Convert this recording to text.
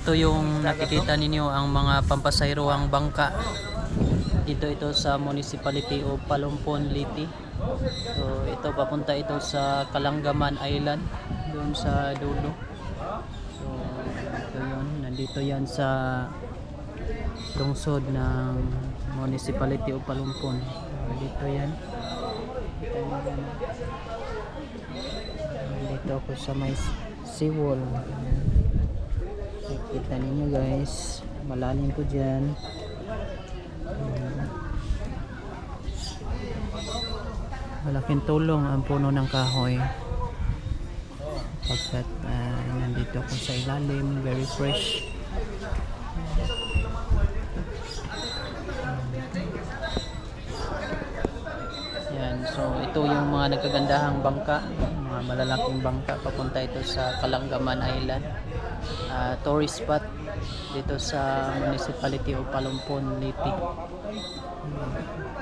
Ito yung nakikita ninyo ang mga pampasayroang bangka. Dito ito sa municipality of Palumpon, Liti. So ito papunta ito sa Kalanggaman Island doon sa dulo. So ito yun, nandito yan sa lungsod ng municipality of Palumpon. Dito yan. Nandito ako sa may seawall. Kita ninyo guys, malalim po dyan. Malaking tulong ang puno ng kahoy. Pagkat ah, nandito ako sa ilalim, very fresh. Yan, so ito yung mga nagkagandahang bangka, mga malalaking bangka papunta ito sa Kalanggaman Island. Ah, tourist spot dito sa municipality of Palumpon, Liti. Hmm.